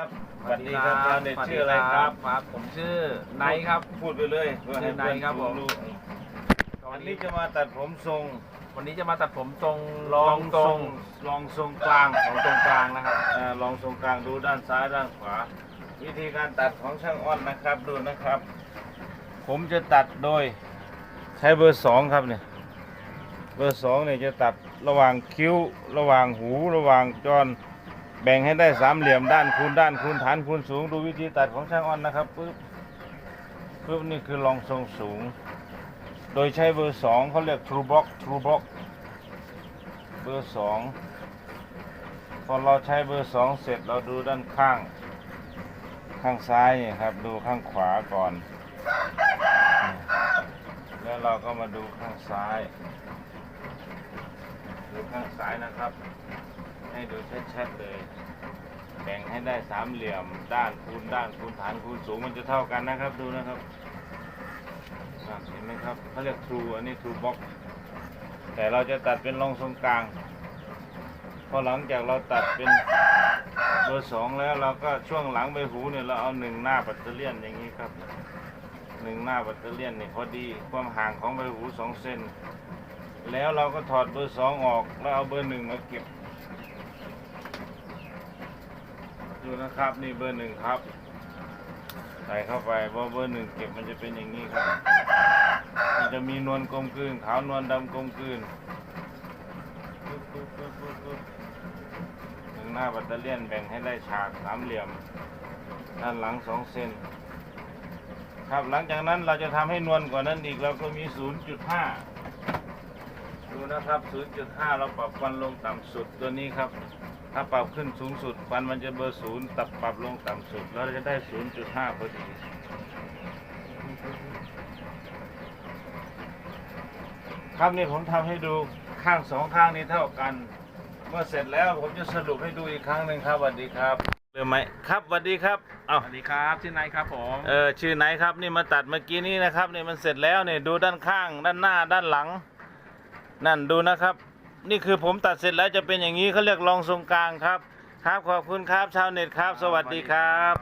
ครับสวัสดีครับชาวเน็ตชื่ออะไรครับครับ ผมชื่อไนท์ครับ พูดไปเลยเพื่อให้ชื่อไนท์ครับผมรู้วันนี้จะมาตัดผมทรง วันนี้จะมาตัดผมทรงลองทรงลลองทรงกลางของตรงกลางนะครับอ่าลองทรงกลางดูด้านซ้ายด้านขวา วิธีการตัดของช่างอ้อนนะครับดูนะครับ ผมจะตัดโดยใช้เบอร์สองครับเนี่ยเบอร์สองเนี่ยจะตัดระหว่างคิ้วระหว่างหูระหว่างจอน แบ่งให้ได้สามเหลี่ยมด้านคูณด้านคูณฐานคูณสูง ดูวิธีตัดของช่างอ้อนนะครับปึ๊บปึ๊บนี่คือรองทรงสูง โดยใช้เบอร์สองเขาเรียก true block true block เบอร์สองพอเราใช้เบอร์สองเสร็จเราดูด้านข้าง ข้างซ้ายนี่ครับดูข้างขวาก่อน แล้วเราก็มาดูข้างซ้าย ดูข้างซ้ายนะครับ ให้ดูชัดๆเลย แบ่งให้ได้สามเหลี่ยมด้านคูณด้านคูณฐานคูณสูงมันจะเท่ากันนะครับดูนะครับเห็นไหมครับเขาเรียก true อันนี้ true box แต่เราจะตัดเป็นรองทรงกลางพอหลังจากเราตัดเป็นเบอร์สองแล้วเราก็ช่วงหลังใบหูเนี่ยเราเอาหนึ่งหน้าปัตเตอร์เลียนอย่างนี้ครับหนึ่งหน้าปัตเตอร์เลียนเนี่ยพอดีความห่างของใบหูสองเซนแล้วเราก็ถอดเบอร์สองออกแล้วเอาเบอร์หนึ่งมาเก็บ ดูนะครับ นี่เบอร์หนึ่งครับ ใส่เข้าไปพอเบอร์หนึ่งเก็บมันจะเป็นอย่างนี้ครับ มันจะมีนวลกลมกลืนขาวนวลดำกลมกลืนปึ๊บปึ๊บปึ๊บปึ๊บปึ๊บหนึ่งหน้าแบัตเตอเลียนแบ่งให้ได้ฉากสามเหลี่ยม ด้านหลังสองเซนครับหลังจากนั้นเราจะทำให้นวลกว่านั้นอีกเราก็มี 0.5 ดูนะครับ 0.5 เราปรับฟันลงต่ำสุดตัวนี้ครับ ถ้าปรับขึ้นสูงสุดฟันมันจะเบอร์ศูนย์ตับปรับลงต่ำสุดเราจะได้0.5พอดี ครับนี่ผมทำให้ดูข้างสองข้างนี้เท่ากัน เมื่อเสร็จแล้วผมจะสรุปให้ดูอีกครั้งหนึ่งครับสวัสดีครับเริ่มไหมครับสวัสดีครับเอาสวัสดีครับชื่อไนท์ครับผมเออชื่อไหนครับนี่มาตัดเมื่อกี้นี้นะครับนี่มันเสร็จแล้วเนี่ยดูด้านข้าง ด้านหน้าด้านหลัง นั่นดูนะครับ นี่คือผมตัดเสร็จแล้วจะเป็นอย่างนี้เขาเรียกรองทรงกลางครับ ครับขอบคุณครับชาวเน็ตครับ สวัสดีครับ